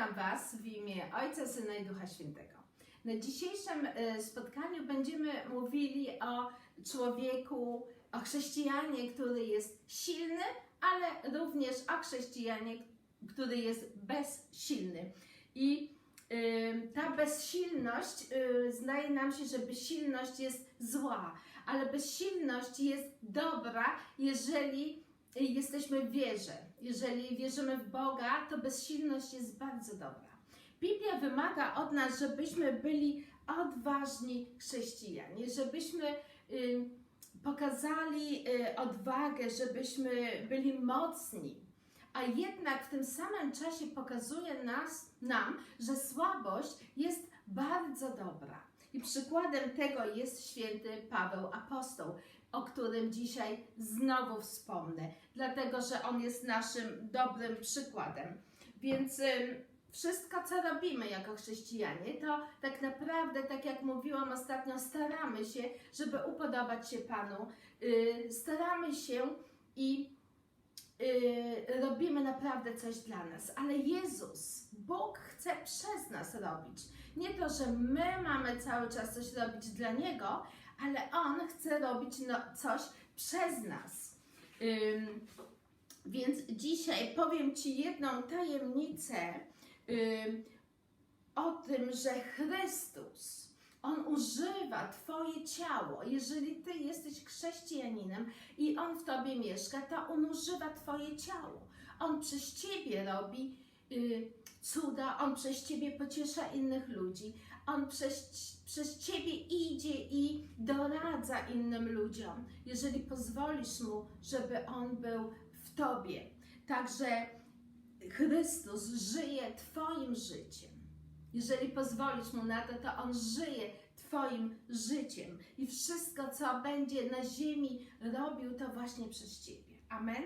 Witam Was w imię Ojca, Syna i Ducha Świętego. Na dzisiejszym e, spotkaniu będziemy mówili o człowieku, o chrześcijanie, który jest silny, ale również o chrześcijanie, który jest bezsilny. I y, ta bezsilność, y, zdaje nam się, że bezsilność jest zła, ale bezsilność jest dobra, jeżeli jesteśmy w wierze. Jeżeli wierzymy w Boga, to bezsilność jest bardzo dobra. Biblia wymaga od nas, żebyśmy byli odważni chrześcijanie, żebyśmy pokazali y, odwagę, żebyśmy byli mocni. A jednak w tym samym czasie pokazuje nas, nam, że słabość jest bardzo dobra. I przykładem tego jest święty Paweł Apostoł, o którym dzisiaj znowu wspomnę, dlatego że on jest naszym dobrym przykładem. Więc wszystko, co robimy jako chrześcijanie, to tak naprawdę, tak jak mówiłam ostatnio, staramy się, żeby upodobać się Panu, yy, staramy się i yy, robimy naprawdę coś dla nas. Ale Jezus, Bóg chce przez nas robić. Nie to, że my mamy cały czas coś robić dla Niego, ale On chce robić no, coś przez nas. Ym, więc dzisiaj powiem Ci jedną tajemnicę ym, o tym, że Chrystus, On używa Twoje ciało. Jeżeli Ty jesteś chrześcijaninem i On w Tobie mieszka, to On używa Twoje ciało. On przez Ciebie robi y, cuda, On przez Ciebie pociesza innych ludzi. On przez, przez Ciebie idzie i doradza innym ludziom, jeżeli pozwolisz Mu, żeby On był w Tobie. Także Chrystus żyje Twoim życiem. Jeżeli pozwolisz Mu na to, to On żyje Twoim życiem i wszystko, co będzie na ziemi robił, to właśnie przez Ciebie. Amen.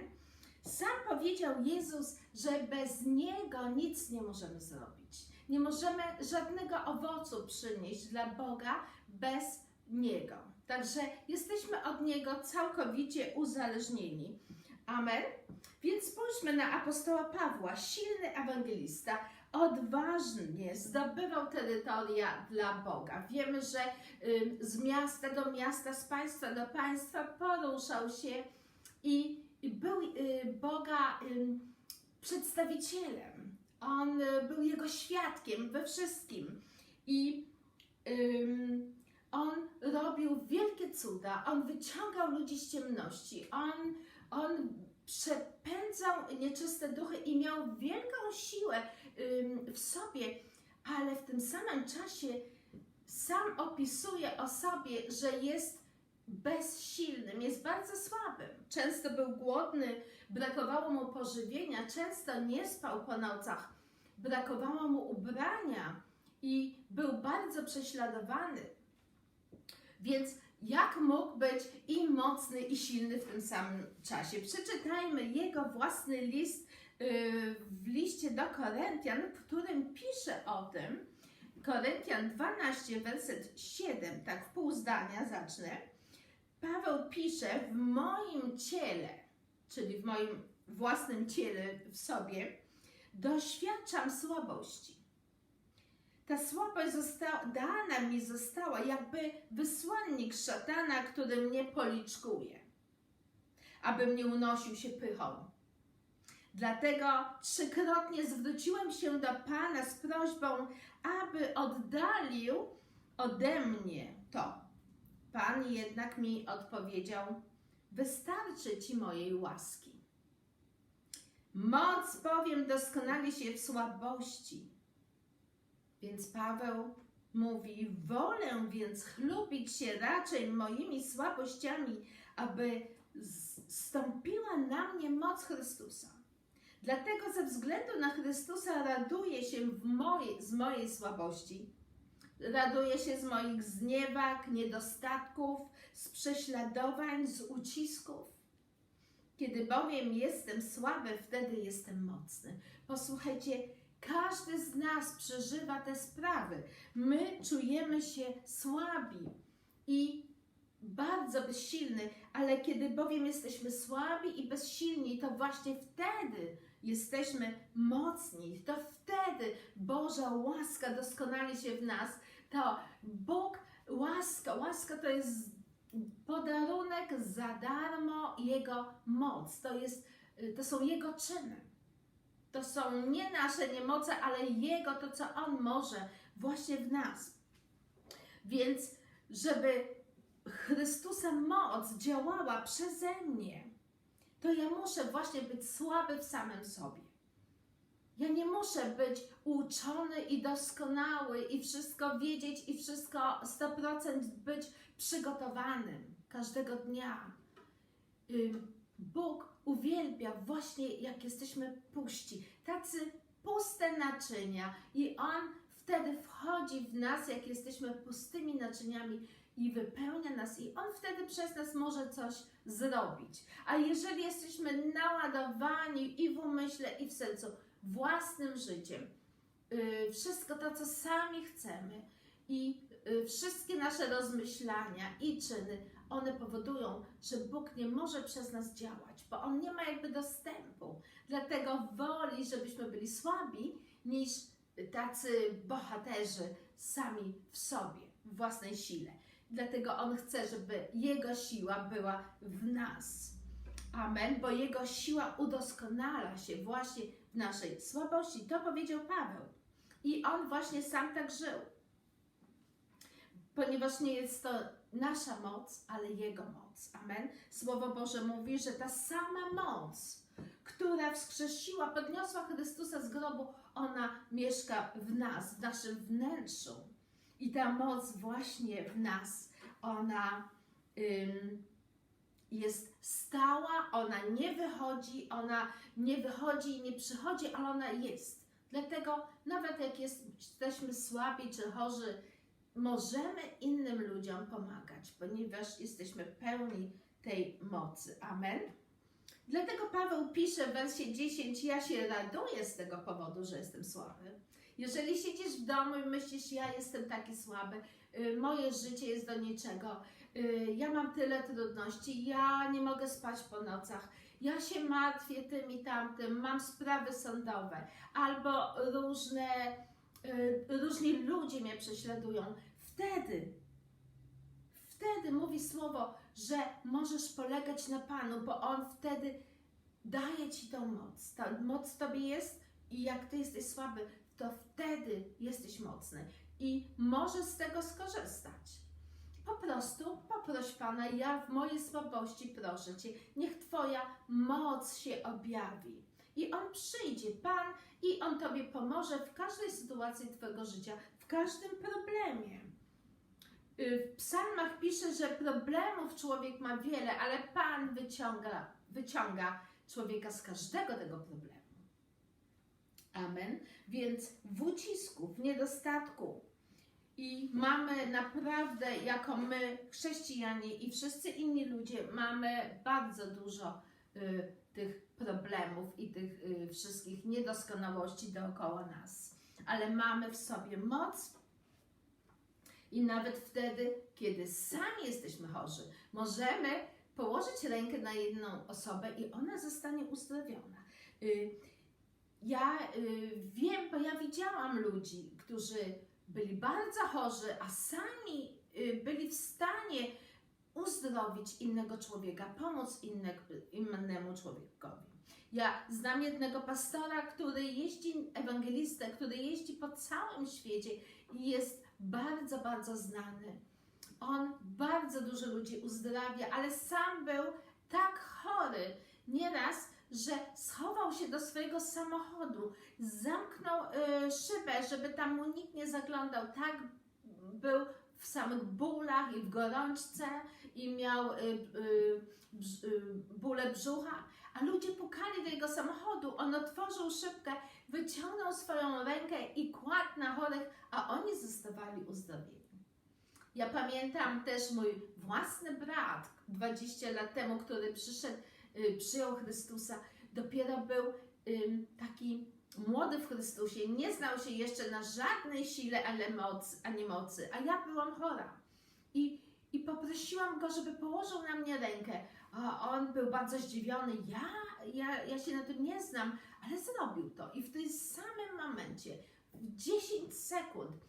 Sam powiedział Jezus, że bez Niego nic nie możemy zrobić. Nie możemy żadnego owocu przynieść dla Boga bez Niego. Także jesteśmy od Niego całkowicie uzależnieni. Amen. Więc spójrzmy na apostoła Pawła, silny ewangelista, odważnie zdobywał terytoria dla Boga. Wiemy, że z miasta do miasta, z państwa do państwa poruszał się i był y, Boga przedstawicielem. On y, był Jego świadkiem we wszystkim. I ym, on robił wielkie cuda, on wyciągał ludzi z ciemności, on, on przepędzał nieczyste duchy i miał wielką siłę ym, w sobie, ale w tym samym czasie sam opisuje o sobie, że jest bezsilnym, jest bardzo słabym. Często był głodny, brakowało mu pożywienia, często nie spał po nocach, brakowało mu ubrania i był bardzo prześladowany. Więc jak mógł być i mocny, i silny w tym samym czasie? Przeczytajmy jego własny list yy, w liście do Koryntian, w którym pisze o tym. Koryntian 12, werset 7, tak w pół zdania zacznę. Paweł pisze w moim ciele, czyli w moim własnym ciele w sobie, doświadczam słabości. Ta słabość została, dana mi została jakby wysłannik szatana, który mnie policzkuje, aby mnie unosił się pychą. Dlatego trzykrotnie zwróciłem się do Pana z prośbą, aby oddalił ode mnie to. Pan jednak mi odpowiedział: Wystarczy ci mojej łaski. Moc bowiem doskonali się w słabości. Więc Paweł mówi: Wolę więc chlubić się raczej moimi słabościami, aby stąpiła na mnie moc Chrystusa. Dlatego ze względu na Chrystusa raduję się mojej, z mojej słabości Raduję się z moich zniewag, niedostatków, z prześladowań, z ucisków. Kiedy bowiem jestem słaby, wtedy jestem mocny. Posłuchajcie, każdy z nas przeżywa te sprawy. My czujemy się słabi i bardzo bezsilny, ale kiedy bowiem jesteśmy słabi i bezsilni, to właśnie wtedy jesteśmy mocni. To wtedy Boża łaska doskonali się w nas, to Bóg, łaska, łaska to jest podarunek za darmo Jego moc. To, jest, to są Jego czyny. To są nie nasze niemoce, ale Jego, to co On może właśnie w nas. Więc, żeby Chrystusa moc działała przeze mnie, to ja muszę właśnie być słaby w samym sobie. Ja nie muszę być uczony i doskonały i wszystko wiedzieć i wszystko 100% być przygotowanym każdego dnia. Bóg uwielbia właśnie jak jesteśmy puści, tacy puste naczynia i On wtedy wchodzi w nas, jak jesteśmy pustymi naczyniami i wypełnia nas i On wtedy przez nas może coś zrobić. A jeżeli jesteśmy naładowani i w umyśle i w sercu własnym życiem, yy, wszystko to, co sami chcemy i yy, wszystkie nasze rozmyślania i czyny, one powodują, że Bóg nie może przez nas działać, bo On nie ma jakby dostępu. Dlatego woli, żebyśmy byli słabi, niż tacy bohaterzy sami w sobie, w własnej sile. Dlatego On chce, żeby Jego siła była w nas. Amen, bo Jego siła udoskonala się właśnie w naszej słabości. To powiedział Paweł. I On właśnie sam tak żył. Ponieważ nie jest to nasza moc, ale Jego moc. Amen. Słowo Boże mówi, że ta sama moc, która wskrzesiła, podniosła Chrystusa z grobu, ona mieszka w nas, w naszym wnętrzu. I ta moc właśnie w nas, ona ym, jest stała, ona nie wychodzi, ona nie wychodzi i nie przychodzi, ale ona jest. Dlatego nawet jak jest, jesteśmy słabi czy chorzy, możemy innym ludziom pomagać, ponieważ jesteśmy pełni tej mocy. Amen. Dlatego Paweł pisze w wersie 10: Ja się raduję z tego powodu, że jestem słaby. Jeżeli siedzisz w domu i myślisz, ja jestem taki słaby, y, moje życie jest do niczego, y, ja mam tyle trudności, ja nie mogę spać po nocach, ja się martwię tym i tamtym, mam sprawy sądowe, albo różne, y, różni ludzie mnie prześladują, wtedy, wtedy mówi słowo, że możesz polegać na Panu, bo On wtedy daje Ci tą moc. Ta moc Tobie jest i jak Ty jesteś słaby, to wtedy jesteś mocny i możesz z tego skorzystać. Po prostu poproś Pana, ja w mojej słabości proszę Cię, niech Twoja moc się objawi. I On przyjdzie, Pan, i On Tobie pomoże w każdej sytuacji Twojego życia, w każdym problemie. Y, W psalmach pisze, że problemów człowiek ma wiele, ale Pan wyciąga, wyciąga człowieka z każdego tego problemu. Amen. Więc w ucisku, w niedostatku i mamy naprawdę, jako my, chrześcijanie i wszyscy inni ludzie, mamy bardzo dużo y, tych problemów i tych y, wszystkich niedoskonałości dookoła nas. Ale mamy w sobie moc i nawet wtedy, kiedy sami jesteśmy chorzy, możemy położyć rękę na jedną osobę i ona zostanie uzdrowiona. Y, Ja y, wiem, bo ja widziałam ludzi, którzy byli bardzo chorzy, a sami y, byli w stanie uzdrowić innego człowieka, pomóc innemu człowiekowi. Ja znam jednego pastora, który jeździ, ewangelistę, który jeździ po całym świecie i jest bardzo, bardzo znany. On bardzo dużo ludzi uzdrawia, ale sam był tak chory nieraz, że schował się do swojego samochodu, zamknął y, szybę, żeby tam mu nikt nie zaglądał. Tak był w samych bólach i w gorączce i miał y, y, y, bóle brzucha, a ludzie pukali do jego samochodu. On otworzył szybkę, wyciągnął swoją rękę i kładł na chorych, a oni zostawali uzdrowieni. Ja pamiętam też mój własny brat 20 lat temu, który przyszedł, przyjął Chrystusa, dopiero był taki młody w Chrystusie, nie znał się jeszcze na żadnej sile ale mocy, ani mocy, a ja byłam chora. I, I poprosiłam go, żeby położył na mnie rękę. A on był bardzo zdziwiony. Ja, ja, ja się na tym nie znam, ale zrobił to. I w tym samym momencie w 10 sekund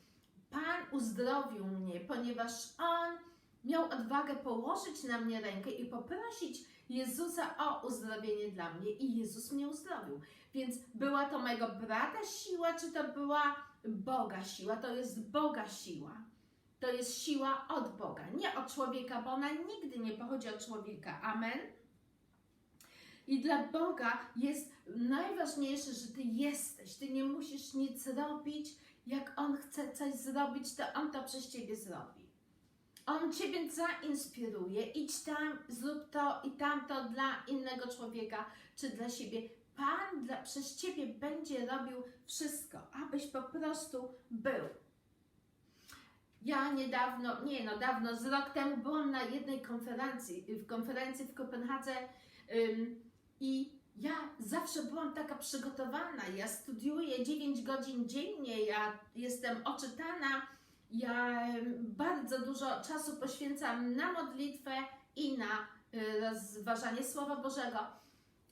Pan uzdrowił mnie, ponieważ On miał odwagę położyć na mnie rękę i poprosić Jezusa o uzdrowienie dla mnie i Jezus mnie uzdrowił. Więc była to mojego brata siła, czy to była Boga siła? To jest Boga siła. To jest siła od Boga, nie od człowieka, bo ona nigdy nie pochodzi od człowieka. Amen. I dla Boga jest najważniejsze, że Ty jesteś. Ty nie musisz nic robić. Jak On chce coś zrobić, to On to przez Ciebie zrobi. On Ciebie zainspiruje. Idź tam, zrób to i tamto dla innego człowieka czy dla siebie. Pan dla, przez Ciebie będzie robił wszystko, abyś po prostu był. Ja niedawno, nie no dawno, z rok temu byłam na jednej konferencji, w konferencji w Kopenhadze ym, i ja zawsze byłam taka przygotowana. Ja studiuję 9 godzin dziennie, ja jestem oczytana, ja bardzo dużo czasu poświęcam na modlitwę i na y, rozważanie Słowa Bożego.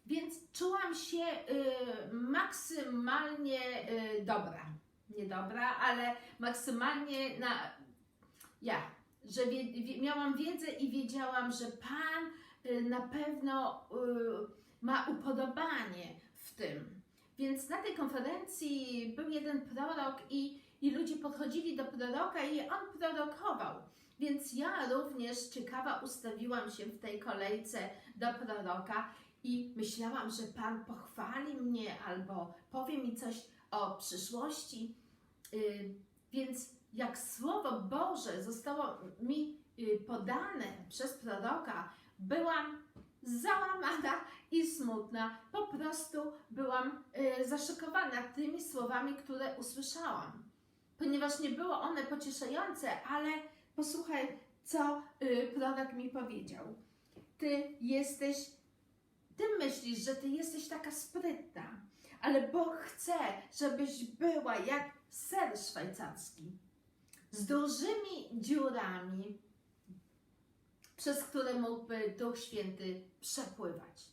Więc czułam się y, maksymalnie y, dobra. Nie dobra, ale maksymalnie na. Ja, że wie, miałam wiedzę i wiedziałam, że Pan na pewno ma upodobanie w tym. Więc na tej konferencji był jeden prorok i, i ludzie podchodzili do proroka i on prorokował. Więc ja również ciekawa ustawiłam się w tej kolejce do proroka i myślałam, że Pan pochwali mnie albo powie mi coś o przyszłości. Y, Więc jak Słowo Boże zostało mi y, podane przez proroka, byłam załamana i smutna. Po prostu byłam y, zaszokowana tymi słowami, które usłyszałam. Ponieważ nie było one pocieszające, ale posłuchaj, co y, prorok mi powiedział. Ty jesteś, ty myślisz, że ty jesteś taka sprytna, ale Bóg chce, żebyś była jak ser szwajcarski z dużymi dziurami, przez które mógłby Duch Święty przepływać.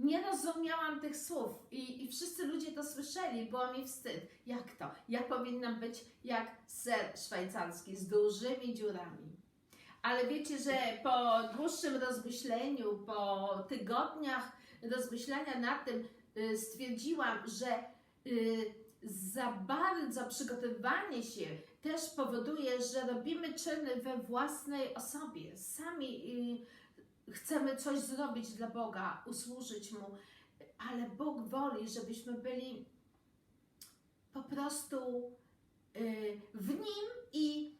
Nie rozumiałam tych słów i, i wszyscy ludzie to słyszeli, było mi wstyd. Jak to? Ja powinnam być jak ser szwajcarski z dużymi dziurami. Ale wiecie, że po dłuższym rozmyśleniu, po tygodniach rozmyślania nad tym, y, stwierdziłam, że y, za bardzo przygotowywanie się też powoduje, że robimy czyny we własnej osobie. Sami y, chcemy coś zrobić dla Boga, usłużyć Mu, ale Bóg woli, żebyśmy byli po prostu y, w Nim i,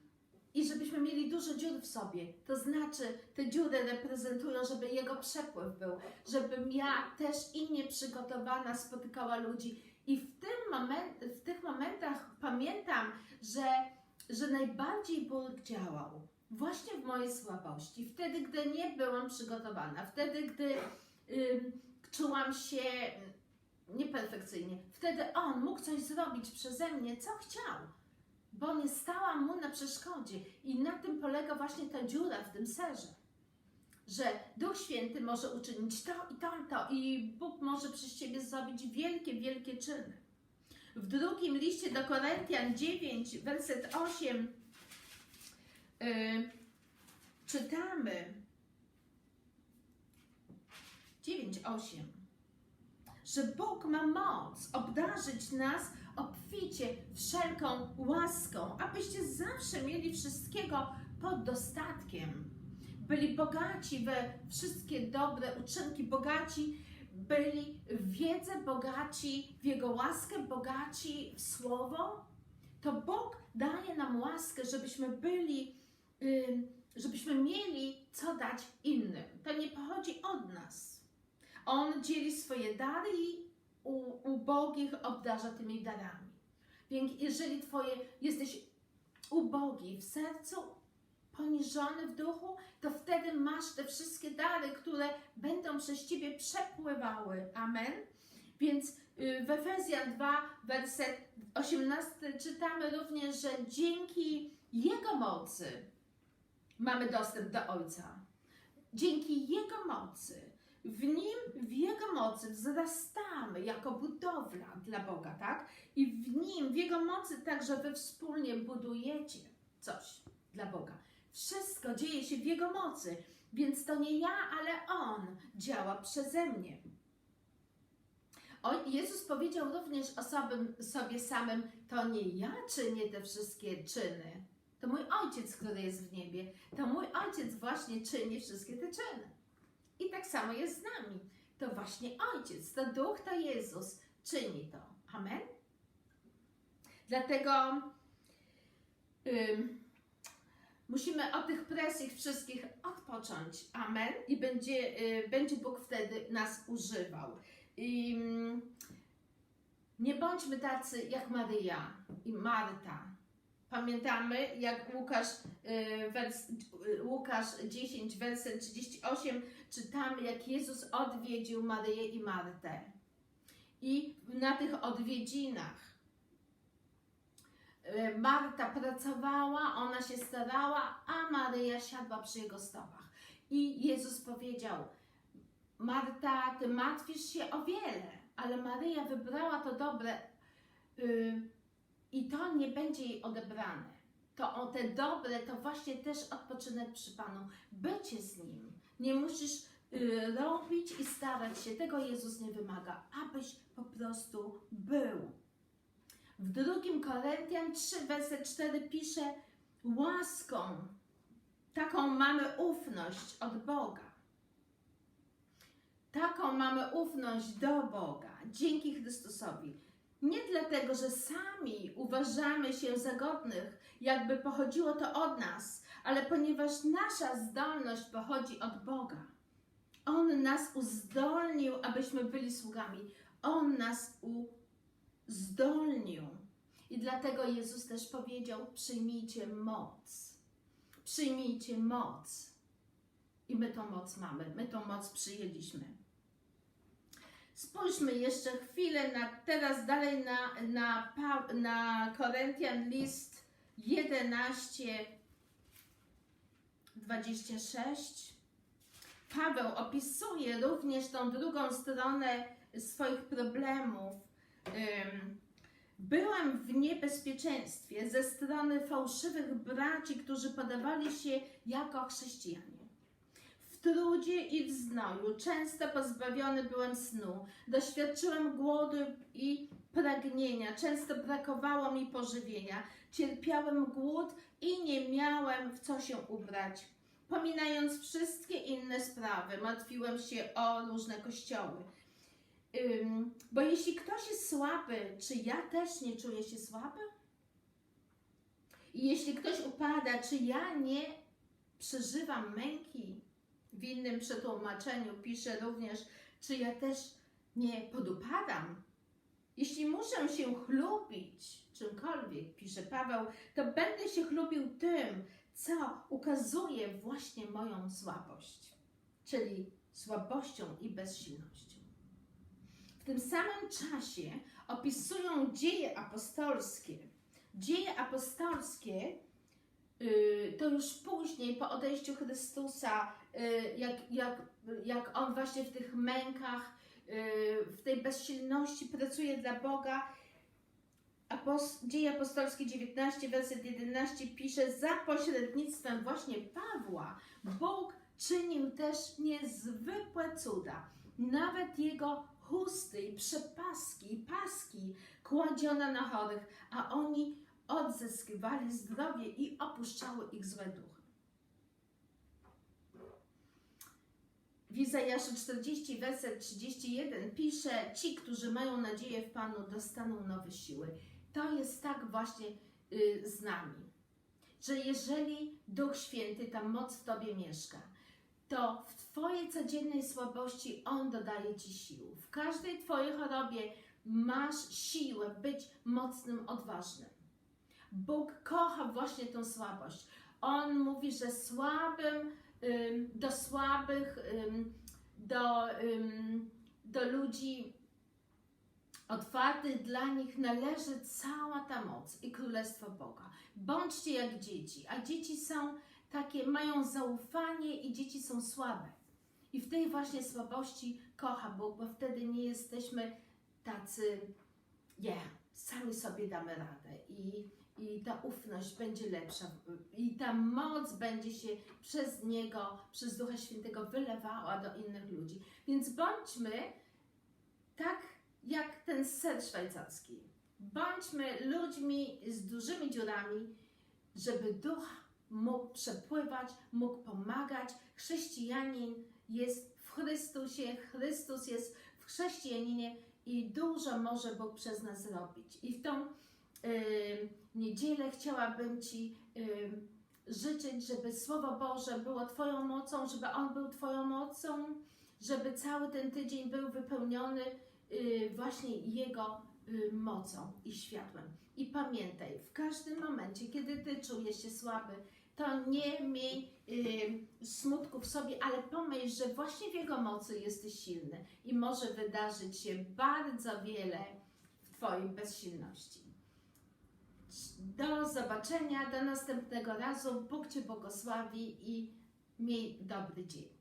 i żebyśmy mieli dużo dziur w sobie. To znaczy, te dziury reprezentują, żeby Jego przepływ był, żebym ja też i nieprzygotowana spotykała ludzi. I w, tym moment, w tych momentach pamiętam, że, że najbardziej Bóg działał właśnie w mojej słabości, wtedy, gdy nie byłam przygotowana, wtedy, gdy ym, czułam się nieperfekcyjnie. Wtedy On mógł coś zrobić przeze mnie, co chciał, bo nie stałam Mu na przeszkodzie. I na tym polega właśnie ta dziura w tym serze. Że Duch Święty może uczynić to i tamto, i Bóg może przez Ciebie zrobić wielkie, wielkie czyny. W drugim liście do Koryntian 9, werset 8 yy, czytamy 9:8 że Bóg ma moc obdarzyć nas obficie wszelką łaską, abyście zawsze mieli wszystkiego pod dostatkiem. Byli bogaci we wszystkie dobre uczynki, bogaci byli w wiedzę, bogaci w Jego łaskę, bogaci w Słowo. To Bóg daje nam łaskę, żebyśmy byli, żebyśmy mieli co dać innym. To nie pochodzi od nas. On dzieli swoje dary i ubogich obdarza tymi darami. Więc jeżeli twoje jesteś ubogi w sercu, poniżony w duchu, to wtedy masz te wszystkie dary, które będą przez ciebie przepływały. Amen. Więc y, w Efezjan 2, werset 18 czytamy również, że dzięki Jego mocy mamy dostęp do Ojca. Dzięki Jego mocy w nim, w Jego mocy wzrastamy jako budowla dla Boga, tak? I w nim, w Jego mocy także wy wspólnie budujecie coś dla Boga. Wszystko dzieje się w Jego mocy, więc to nie ja, ale On działa przeze mnie. Jezus powiedział również o sobie, sobie samym, to nie ja czynię te wszystkie czyny, to mój Ojciec, który jest w niebie, to mój Ojciec właśnie czyni wszystkie te czyny. I tak samo jest z nami. To właśnie Ojciec, to Duch, to Jezus czyni to. Amen? Dlatego musimy od tych presji wszystkich odpocząć. Amen? I będzie, y, będzie Bóg wtedy nas używał. I, nie bądźmy tacy jak Maryja i Marta. Pamiętamy, jak Łukasz, y, y, Łukasz 10, werset 38, czytamy, jak Jezus odwiedził Maryję i Martę. I na tych odwiedzinach y, Marta pracowała, ona się starała, a Maryja siadła przy jego stopach. I Jezus powiedział: Marta, ty martwisz się o wiele, ale Maryja wybrała to dobre y, i to nie będzie jej odebrane. To o te dobre to właśnie też odpoczynek przy Panu, bycie z Nim. Nie musisz y, robić i starać się, tego Jezus nie wymaga, abyś po prostu był. W drugim Koryntian 3, werset 4 pisze łaską, taką mamy ufność od Boga. Taką mamy ufność do Boga dzięki Chrystusowi. Nie dlatego, że sami uważamy się za godnych, jakby pochodziło to od nas, ale ponieważ nasza zdolność pochodzi od Boga. On nas uzdolnił, abyśmy byli sługami. On nas uzdolnił. I dlatego Jezus też powiedział: Przyjmijcie moc. Przyjmijcie moc. I my tą moc mamy, my tą moc przyjęliśmy. Spójrzmy jeszcze chwilę na, teraz dalej na, na, na Koryntian list 11, 26. Paweł opisuje również tą drugą stronę swoich problemów. Byłem w niebezpieczeństwie ze strony fałszywych braci, którzy podawali się jako chrześcijanie. Trudzie i w znoju, często pozbawiony byłem snu, doświadczyłem głodu i pragnienia, często brakowało mi pożywienia, cierpiałem głód i nie miałem w co się ubrać. Pominając wszystkie inne sprawy, martwiłem się o różne kościoły. Bo jeśli ktoś jest słaby, czy ja też nie czuję się słaby? I jeśli ktoś upada, czy ja nie przeżywam męki? W innym przetłumaczeniu pisze również, czy ja też nie podupadam? Jeśli muszę się chlubić czymkolwiek, pisze Paweł, to będę się chlubił tym, co ukazuje właśnie moją słabość, czyli słabością i bezsilnością. W tym samym czasie opisują dzieje apostolskie. Dzieje apostolskie to już później, po odejściu Chrystusa, y, jak, jak, jak on właśnie w tych mękach, y, w tej bezsilności pracuje dla Boga. Dzieje apostolskie 19, werset 11 pisze, za pośrednictwem właśnie Pawła Bóg czynił też niezwykłe cuda. Nawet jego chusty i przepaski paski kładziono na chorych, a oni odzyskiwali zdrowie i opuszczały ich złe duchy. W Izajaszu 40, werset 31 pisze: Ci, którzy mają nadzieję w Panu, dostaną nowe siły. To jest tak właśnie y, z nami, że jeżeli Duch Święty, ta moc w Tobie mieszka, to w Twojej codziennej słabości On dodaje Ci sił. W każdej Twojej chorobie masz siłę być mocnym, odważnym. Bóg kocha właśnie tą słabość. On mówi, że słabym, ym, do słabych, do, do ludzi otwartych, dla nich należy cała ta moc i królestwo Boga. Bądźcie jak dzieci, a dzieci są takie, mają zaufanie i dzieci są słabe. I w tej właśnie słabości kocha Bóg, bo wtedy nie jesteśmy tacy, yeah, sami sobie damy radę i, i ta ufność będzie lepsza i ta moc będzie się przez Niego, przez Ducha Świętego wylewała do innych ludzi. Więc bądźmy tak jak ten ser szwajcarski. Bądźmy ludźmi z dużymi dziurami, żeby duch mógł przepływać, mógł pomagać. Chrześcijanin jest w Chrystusie, Chrystus jest w chrześcijaninie i dużo może Bóg przez nas zrobić. I w tą niedzielę chciałabym Ci życzyć, żeby Słowo Boże było Twoją mocą, żeby On był Twoją mocą, żeby cały ten tydzień był wypełniony y, właśnie Jego y, mocą i światłem. I pamiętaj, w każdym momencie, kiedy Ty czujesz się słaby, to nie miej y, smutku w sobie, ale pomyśl, że właśnie w Jego mocy jesteś silny i może wydarzyć się bardzo wiele w Twojej bezsilności. Do zobaczenia, do następnego razu. Bóg Cię błogosławi i miej dobry dzień.